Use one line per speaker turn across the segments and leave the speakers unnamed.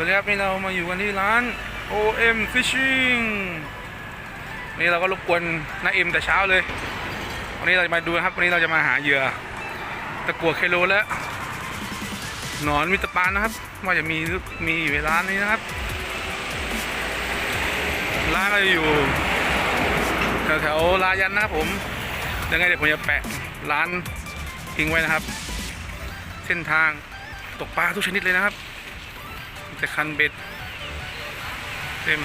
วัสดีครับนี่เรามาอยู่กันที่ร้าน OM Fishing นี่เราก็รบกวนน้าเอ็มแต่เช้าเลย วันนี้เราจะมาดูนะครับ วันนี้เราจะมาหาเหยื่อตะกัวเคโลและหนอนมิตรปานนะครับ ว่าจะมีมีอยู่ในร้านนี้นะครับ ร้านก็จะอยู่แถวๆลายันนะครับผมยังไงเดี๋ยวผมจะแปะร้านทิ้งไว้นะครับ เส้นทางตกปลาทุกชนิดเลยนะครับ แต่คันเบ็ดเต็ม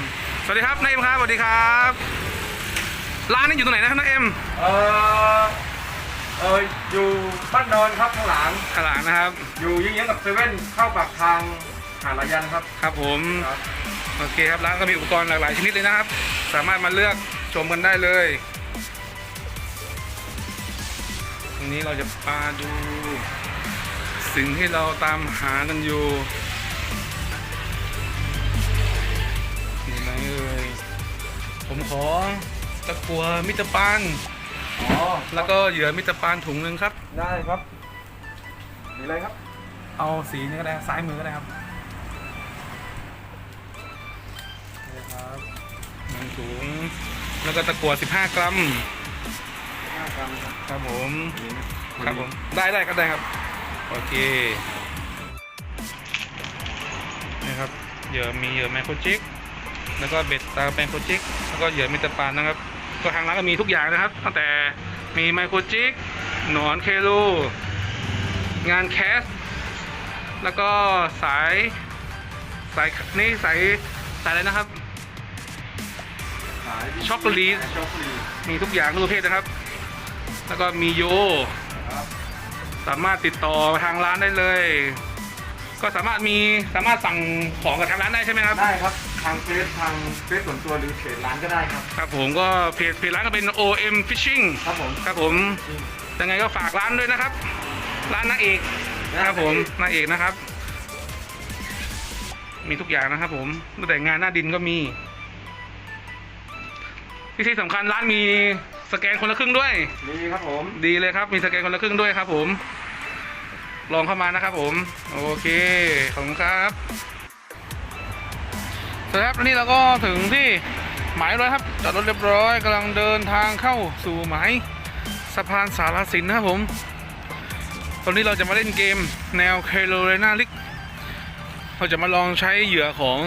สวัสดีครับนายเอ็มครับสวัสดีครับ ร้านนี้อยู่ตรงไหนนะครับนายเอ็ม
เออเอออยู่บ้านนอนครับข้างหลัง
ข้างหลังนะครับ
อยู่ยิงยังกับเซเว่นเข้าปากทางหาดลายันครับ
ครับผม
ครับ
โอเคครับร้านก็มีอุปกรณ์หลากหลายชนิดเลยนะครับ สามารถมาเลือกชมกันได้เลยตรงนี้เราจะปาดู สิ่งที่เราตามหากันอยู่ ผมขอตะกัวมิตรปาน
อ๋อ
แล้วก็เหยื่อมิตรปานถุงหนึ่งครับ
ได้ครับมีอะไรครับ
เอาสีนี้ก็ได้ซ้ายมือก็ได้ครับนี่ครับหนึ่งถุงแล้วก็ตะกั่ว15 กรัม
ห้ากรัมครับ
ครับผม
นี่นะ
ครับผมได้ได้ครับได้ครับโอเคนี่ครับเหยื่อมีเหยื่อแมโครจิก แล้วก็เบ็ดตาแมโคจิกแล้วก็เหยื่อมิตรปานนะครับ ก็ทางร้านก็มีทุกอย่างนะครับ ตั้งแต่มีไมโครจิกหนอนเคโลงานแคส แล้วก็สายสายนี่สายสายอะไรนะครับ ช็อกโกแลตมีทุกอย่างทุกประเภทนะครับ แล้วก็มีโย สามารถติดต่อทางร้านได้เลย ก็สามารถมีสามารถสั่งของกับทางร้านได้ใช่ไหมครับ
ได้ครับ ทางเฟซทางเฟซส่วนตัวหรือเพจร้านก็ได้ครับ
ครับผมก็เพจเพจร้านก็เป็น OM Fishing
ครับผม
ครับผมยังไงก็ฝากร้านด้วยนะครับ ร้านนางเอกนะครับผมนางเอกนะครับ มีทุกอย่างนะครับ ผมตั้งแต่งานหน้าดินก็มีที่ที่สำคัญร้านมีสแกนคนละครึ่งด้วย
มีครับผม
ดีเลยครับ มีสแกนคนละครึ่งด้วยครับ ผม ลองเข้ามานะครับผม โอเค ขอบคุณครับ สวัสดีครับนนี้เราก็ถึงที่หมายแล้วครับจอดรถเรียบร้อยกำลังเดินทางเข้าสู่หมายสะพานสารสินนะครับผม ตอนนี้เราจะมาเล่นเกมแนวเคโรเรนาลิกเราจะมาลองใช้เหยื่อของ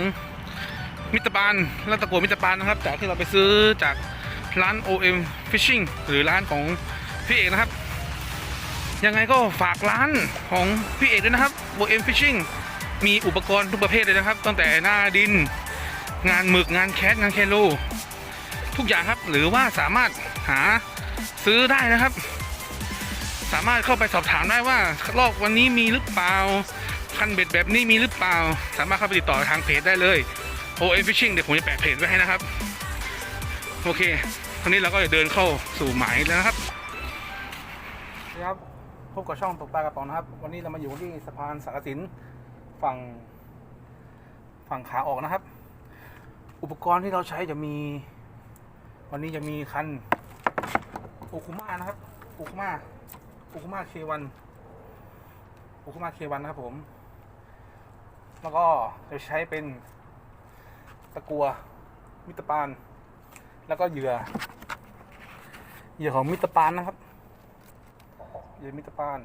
มิตรบานและตะกัวมิตรบานนะครับ จากที่เราไปซื้อจากร้าน OM Fishing หรือร้านของพี่เอกนะครับ ยังไงก็ฝากร้านของพี่เอกด้วยนะครับ OM Fishing มีอุปกรณ์ทุกประเภทเลยนะครับ ตั้งแต่หน้าดิน งานหมึกงานแคสงานเคโลทุกอย่างครับ หรือว่าสามารถหาซื้อได้นะครับ สามารถเข้าไปสอบถามได้ว่าลอกวันนี้มีหรือเปล่าคันเบ็ดแบบนี้มีหรือเปล่า สามารถเข้าไปติดต่อทางเพจได้เลย OM Fishing เดี๋ยวผมจะแปะเพจไว้ให้นะครับ โอเคคราวนี้เราก็จะเดินเข้าสู่หมายแล้วนะครับครับพบกับช่องตกปลากระป๋องนะครับ วันนี้เรามาอยู่ที่สะพานสารสินฝั่งฝั่งขาออกนะครับ อุปกรณ์ที่เราใช้จะมี วันนี้จะมีคันโอคุมานะครับโอคุมาโอคุมาเควันโอคุมาเควันนะครับผม แล้วก็จะใช้เป็นตะกัวมิตรปาน แล้วก็เหยื่อเหยื่อของมิตรปานนะครับเหยื่อมิตรปาน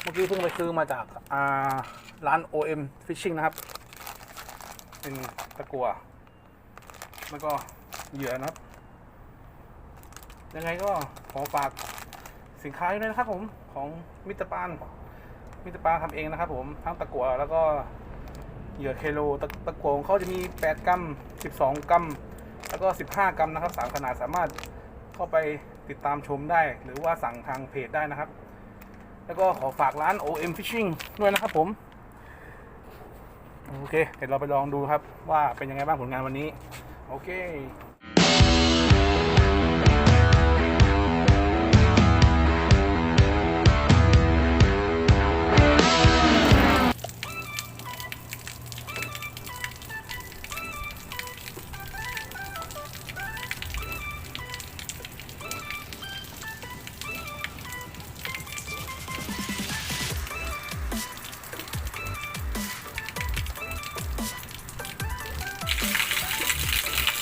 เมื่อกี้เพิ่งไปซื้อมาจากอ่าร้าน OM Fishing นะครับ เป็นตะกัวแล้วก็เหยื่อนะครับ ยังไงก็ขอฝากสินค้าด้วยนะครับผมของมิตรปานมิตรปานทำเองนะครับ ผมทั้งตะกัวแล้วก็เหยื่อเคโลตะตะกัวของเขาจะมี 8 กรัม 12 กรัม แล้วก็ 15 กรัมนะครับสามขนาดสามารถเข้าไปติดตามชมได้ หรือว่าสั่งทางเพจได้นะครับ แล้วก็ขอฝากร้าน OM Fishing ด้วยนะครับผม โอเค เดี๋ยวเราไปลองดูครับว่าเป็นยังไงบ้างผลงานวันนี้ โอเค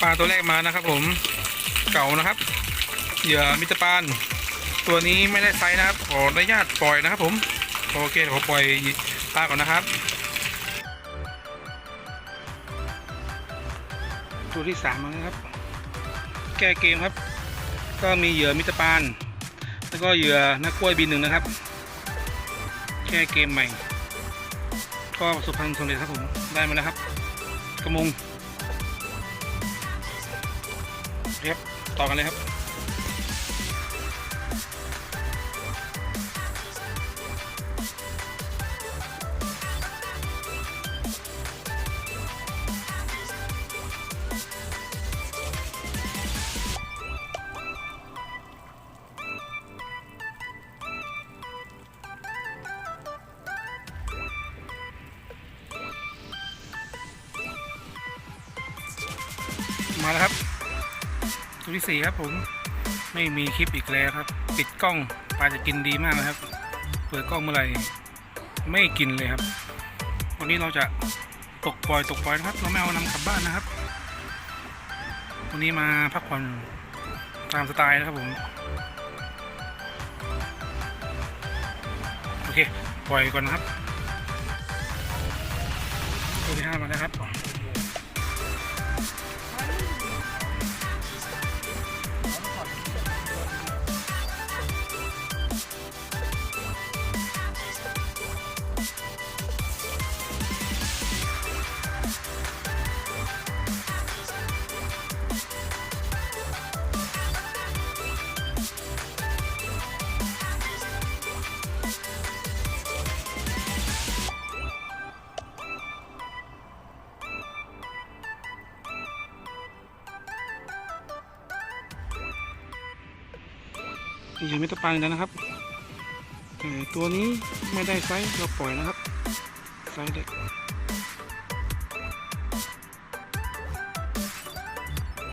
ปลาตัวแรกมานะครับผมเก่านะครับเหยื่อมิตรปานตัวนี้ไม่ได้ไซส์นะครับขออนุญาตปล่อยนะครับ ผมโอเคเดี๋ยวผมปล่อยปลาก่อนนะครับตัวที่สามแล้วนะครับ แก้เกมครับ ก็มีเหยื่อมิตรปานแล้วก็เหยื่อนักกล้วยบินหนึ่งนะครับ แก้เกมใหม่ ก็ประสบความสำเร็จครับผมได้มาแล้วครับ กระมง ครับ ต่อกันเลยครับ มาแล้วครับ ตัวที่สี่ครับผมไม่มีคลิปอีกแล้วครับ ปิดกล้องปลาจะกินดีมากนะครับ เปิดกล้องเมื่อไหร่ไม่กินเลยครับ วันนี้เราจะตกปล่อยตกปล่อยนะครับ เราไม่เอานำกลับบ้านนะครับ วันนี้มาพักผ่อนตามสไตล์นะครับผม โอเค ปล่อยก่อนนะครับตัวที่ห้ามาแล้วครับ นี่ไม่ต้องปังแล้วนะครับตัวนี้ไม่ได้ไซส์เราปล่อยนะครับไซส์เล็ก